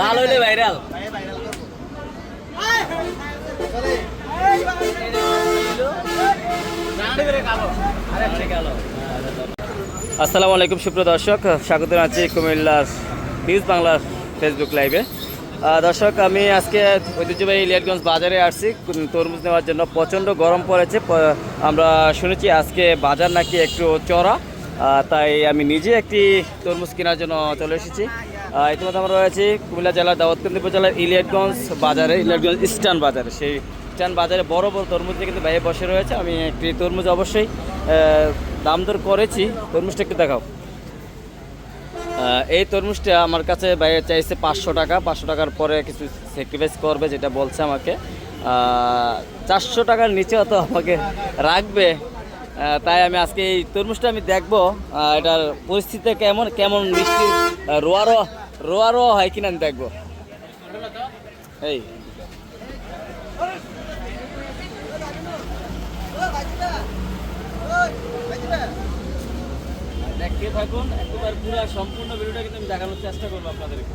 লাল হইলে ভাইরাল আসসালামু আলাইকুম, সুপ্রিয় দর্শক। স্বাগত জানাচ্ছি কুমিল্লার নিউজ বাংলার ফেসবুক লাইভে দর্শক, আমি আজকে ঐতিহ্যবাহী ইলিয়াটগঞ্জ বাজারে আসছি। তরমুজ নেওয়ার জন্য প্রচণ্ড গরম পড়েছে। আমরা শুনেছি আজকে বাজার নাকি একটু চড়া তাই আমি নিজে একটি তরমুজ কেনার জন্য চলে এসেছি। ইতিমধ্যে আমরা রয়েছি কুমিল্লা জেলার দাউদকান্দি উপজেলার ইলিয়াটগঞ্জ বাজারে ইলিয়াটগঞ্জ ইস্টার্ন বাজারে। সেই ইস্টার্ন বাজারে বড় বড় তরমুজ কিন্তু বাইরে বসে রয়েছে। আমি একটি তরমুজ অবশ্যই দাম দর করেছি। তরমুজটা একটু দেখাও। এই তরমুজটা আমার কাছে বাইরে চাইছে পাঁচশো টাকা। পাঁচশো টাকার পরে কিছু স্যাক্রিফাইস করবে যেটা বলছে আমাকে। চারশো টাকার নিচে তো আমাকে রাখবে। তাই আমি আজকে এই তরমুজটা আমি দেখব। এটার পরিস্থিতি কেমন কেমন মিষ্টি আহ, রোয়া রোয়া রোয়া রোয়া হয় কিনা আমি দেখব এই। দেখতে থাকুন একবার পুরো সম্পূর্ণ ভিডিওটা কিন্তু আমি দেখানোর চেষ্টা করব আপনাদেরকে।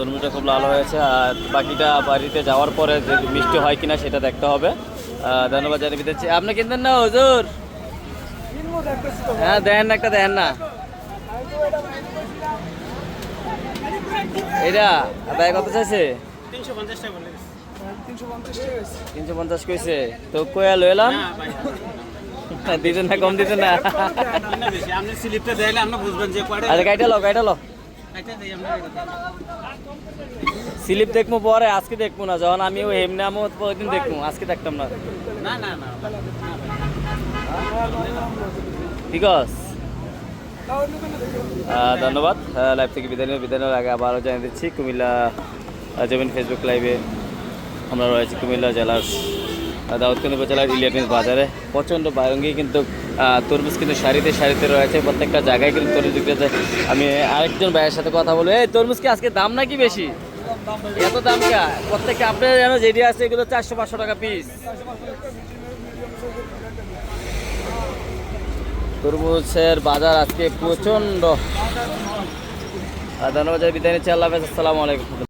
তরমুজটা খুব লাল হয়েছে আর বাকিটা বাড়িতে যাওয়ার পরে যে মিষ্টি হয় কিনা সেটা দেখতে হবে। ধন্যবাদ জানিয়ে দিচ্ছি। আপনি কিনতেন না হুজুর? হ্যাঁ দেন না একটা দেন না। এটা ভাই কত চাইছে? তিনশো পঞ্চাশ কইছে তো কয়া লইলাম? দিতেন না কম দিতেন না। আচ্ছা গাইটা লো গাইটা লো। স্লিপ দেখব পরে আজকে দেখব না। যখন আমি ওই এমনি আমি দিন দেখব আজকে দেখতাম না। ঠিক আছে ধন্যবাদ। লাইভ থেকে বিদায় নিয়ে বিদায় নেওয়ার আগে আবারও জানিয়ে দিচ্ছি কুমিল্লা জমিন ফেসবুক লাইভে আমরা রয়েছি কুমিল্লা জেলার দাউদকান্দি উপজেলার ইলিয়াটগঞ্জ বাজারে। প্রচণ্ড বায়ঙ্গি কিন্তু তরমুজ কিন্তু সারিতে সারিতে রয়েছে। প্রত্যেকটা জায়গায় কিন্তু তরমুজ বিক্রি হচ্ছে। আমি আরেকজন ভাইয়ের সাথে কথা বলব। এই, তরমুজ কি আজকে দাম নাকি বেশি? এত দাম কা? প্রত্যেকটা আপনার যেন যেটি আছে, এগুলো চারশো পাঁচশো টাকা পিস তরমুজের বাজার আজকে প্রচণ্ড। ধন্যবাদ বিদায় নিচ্ছি। আল্লাহ আসসালামু আলাইকুম।